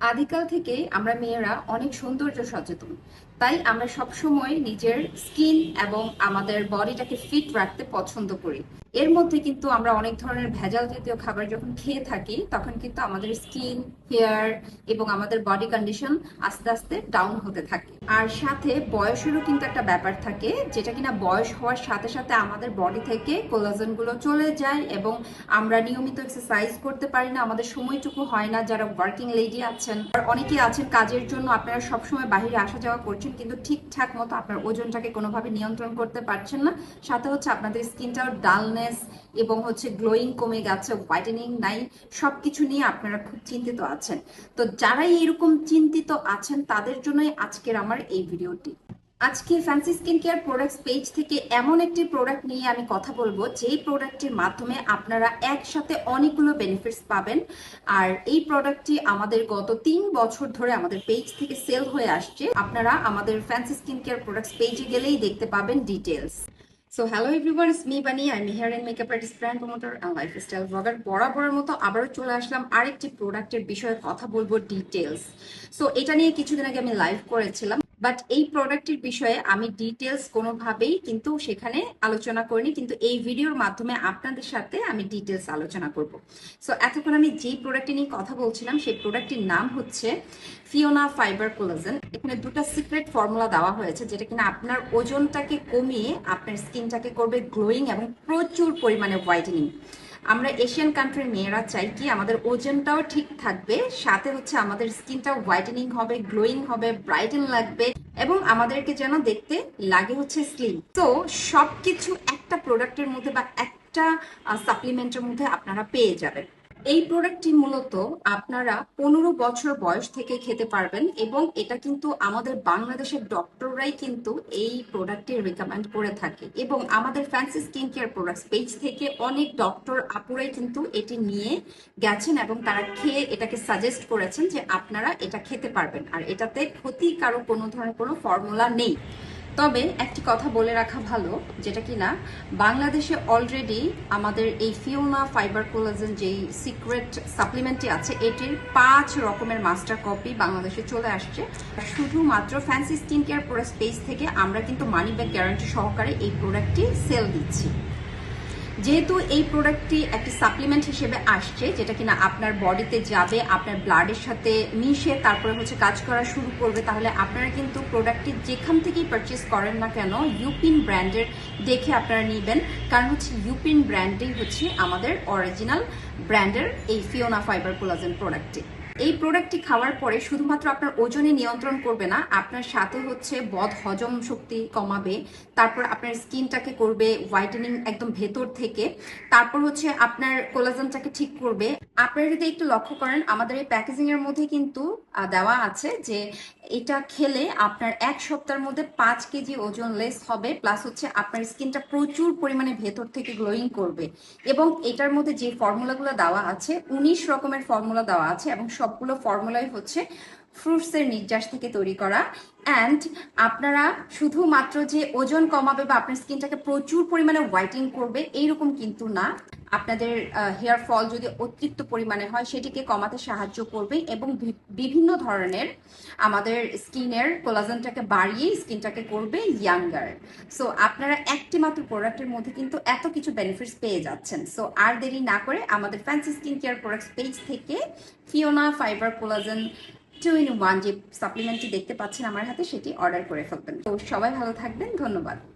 আদিকাল থেকেই আমরা মেয়েরা অনেক সৌন্দর্য সচেতন। তাই আমরা সবসময় নিজের স্কিন এবং আমাদের বডিটাকে ফিট রাখতে পছন্দ করি। এর মধ্যে কিন্তু আমরা অনেক ধরনের ভেজাল জাতীয় খাবার যখন খেয়ে থাকি, তখন কিন্তু আমাদের স্কিন, হেয়ার এবং আমাদের বডি কন্ডিশন আস্তে আস্তে ডাউন হতে থাকে। আর সাথে বয়সেরও কিন্তু একটা ব্যাপার থাকে, যেটা কিনা বয়স হওয়ার সাথে সাথে আমাদের বডি থেকে কোলাজেনগুলো চলে যায় এবং আমরা নিয়মিত এক্সারসাইজ করতে পারি না, আমাদের সময়টুকু হয় না, যারা ওয়ার্কিং লেডি আছেন আর অনেকে আছেন কাজের জন্য, আপনারা সবসময় বাইরে আসা যাওয়া করছেন, কিন্তু ঠিকঠাক মতো আপনার ওজনটাকে কোনোভাবে নিয়ন্ত্রণ করতে পারছেন না। সাথে হচ্ছে আপনাদের স্কিনটাও ডালনেস এবং হচ্ছে গ্লোয়িং কমে গেছে, হোয়াইটেনিং নাই, সবকিছু নিয়ে আপনারা খুব চিন্তিত আছেন। তো যারাই এরকম চিন্তিত আছেন, তাদের জন্যই আজকের আমার এই ভিডিওটি। আজকে fancy skin care products page থেকে এমন একটি প্রোডাক্ট নিয়ে আমি কথা বলব, যেই প্রোডাক্টের মাধ্যমে আপনারা একসাথে অনেকগুলো বেনিফিটস পাবেন। আর এই প্রোডাক্টটি আমাদের গত তিন বছর ধরে আমাদের পেজ থেকে সেল হয়ে আসছে। আপনারা আমাদের ফ্যান্সি স্কিন কেয়ার প্রোডাক্টস পেজে গেলেই দেখতে পাবেন details so hello everyone is me Bani আমি hair and makeup artist brand promoter and lifestyle blogger বরাবরের মতো আবারও চলে আসলাম আরেকটি প্রোডাক্টের বিষয়ে কথা বলব ডিটেলস সো এটা নিয়ে কিছুদিন আগে আমি লাইভ করেছিলাম। বাট এই প্রোডাক্টের বিষয়ে আমি ডিটেলস কোনোভাবেই কিন্তু সেখানে আলোচনা করিনি, কিন্তু এই ভিডিওর মাধ্যমে আপনাদের সাথে আমি ডিটেলস আলোচনা করব। সো এতক্ষণ আমি যেই প্রোডাক্টটি নিয়ে কথা বলছিলাম, সেই প্রোডাক্টটির নাম হচ্ছে ফিওনা ফাইবার কোলাজেন এখানে দুটো সিক্রেট ফর্মুলা দেওয়া হয়েছে, যেটা কিনা আপনার ওজনটাকে কমিয়ে আপনার স্কিনটাকে করবে গ্লোয়িং এবং প্রচুর পরিমাণে হোয়াইটেনিং আমরা এশিয়ান কান্ট্রির মেয়েরা চাই কি আমাদের ওজনটাও ঠিক থাকবে, সাথে হচ্ছে আমাদের স্কিনটা হোয়াইটেনিং হবে গ্লোয়িং হবে ব্রাইটেন লাগবে এবং আমাদেরকে যেন দেখতে লাগে হচ্ছে স্লিম তো সবকিছু একটা প্রোডাক্টের মধ্যে বা একটা সাপ্লিমেন্টের মধ্যে আপনারা পেয়ে যাবেন। এই প্রোডাক্টটি মূলত আপনারা পনেরো বছর বয়স থেকে খেতে পারবেন এবং এটা কিন্তু আমাদের বাংলাদেশের ডক্টররাই কিন্তু এই প্রোডাক্টটি রেকমেন্ড করে থাকে এবং আমাদের fancy skin care products page থেকে অনেক ডক্টর আপুরাই কিন্তু এটি নিয়ে গেছেন এবং তারা খেয়ে এটাকে সাজেস্ট করেছেন যে আপনারা এটা খেতে পারবেন। আর এটাতে ক্ষতিকারক কোনো ধরনের কোনো ফর্মুলা নেই। তবে একটি কথা বলে রাখা ভালো, যেটা কিনা বাংলাদেশে অলরেডি আমাদের এই ফিওনা ফাইবার কোলাজেন যেই সিক্রেট সাপ্লিমেন্টটি আছে, এটির পাঁচ রকমের মাস্টার কপি বাংলাদেশে চলে আসছে। শুধুমাত্র fancy skin care product space থেকে আমরা কিন্তু মানি ব্যাগ গ্যারান্টি সহকারে এই প্রোডাক্টটি সেল দিচ্ছি। যেহেতু এই প্রোডাক্টটি একটি সাপ্লিমেন্ট হিসেবে আসছে, যেটা কিনা আপনার বডিতে যাবে, আপনার ব্লাডের সাথে মিশে তারপরে হচ্ছে কাজ করা শুরু করবে, তাহলে আপনারা কিন্তু প্রোডাক্টটি যেখান থেকেই পারচেস করেন না কেন ইউপিন ব্র্যান্ডের দেখে আপনারা নেবেন। কারণ হচ্ছে ইউপিন ব্র্যান্ডেই হচ্ছে আমাদের অরিজিনাল ব্র্যান্ডের এই ফিওনা ফাইবার কোলাজেন প্রোডাক্টটি এই প্রোডাক্টটি খাওয়ার পরে শুধুমাত্র আপনার ওজনে নিয়ন্ত্রণ করবে না, আপনার সাথে হচ্ছে বদ হজম শক্তি কমাবে, তারপর আপনার স্কিনটাকে করবে হোয়াইটেনিং একদম ভেতর থেকে, তারপর হচ্ছে আপনার কোলাজনটাকে ঠিক করবে। আপনারা যদি একটু লক্ষ্য করেন, আমাদের এই প্যাকেজিংয়ের মধ্যে কিন্তু দেওয়া আছে যে এটা খেলে আপনার এক সপ্তাহের মধ্যে পাঁচ কেজি ওজন লেস হবে প্লাস হচ্ছে আপনার স্কিনটা প্রচুর পরিমাণে ভেতর থেকে গ্লোয়িং করবে। এবং এটার মধ্যে যে ফর্মুলাগুলো দেওয়া আছে, উনিশ রকমের ফর্মুলা দেওয়া আছে এবং সবগুলো ফর্মুলাই হচ্ছে ফ্রুটসের নির্যাস থেকে তৈরি করা। অ্যান্ড আপনারা শুধুমাত্র যে ওজন কমাবে বা আপনার স্কিনটাকে প্রচুর পরিমাণে হোয়াইটিং করবে, এইরকম কিন্তু না। আপনাদের হেয়ার ফল যদি অতিরিক্ত পরিমাণে হয়, সেটিকে কমাতে সাহায্য করবে এবং বিভিন্ন ধরনের আমাদের স্কিনের কোলাজনটাকে বাড়িয়ে স্কিনটাকে করবে ইয়াঙ্গার সো আপনারা একটি মাত্র প্রোডাক্টের মধ্যে কিন্তু এত কিছু বেনিফিটস পেয়ে যাচ্ছেন। সো আর দেরি না করে আমাদের fancy skin care products page থেকে Fiona fibre collagen two in one যে সাপ্লিমেন্টটি দেখতে পাচ্ছেন আমার হাতে সেটি অর্ডার করে ফেলবেন। তো সবাই ভালো থাকবেন, ধন্যবাদ।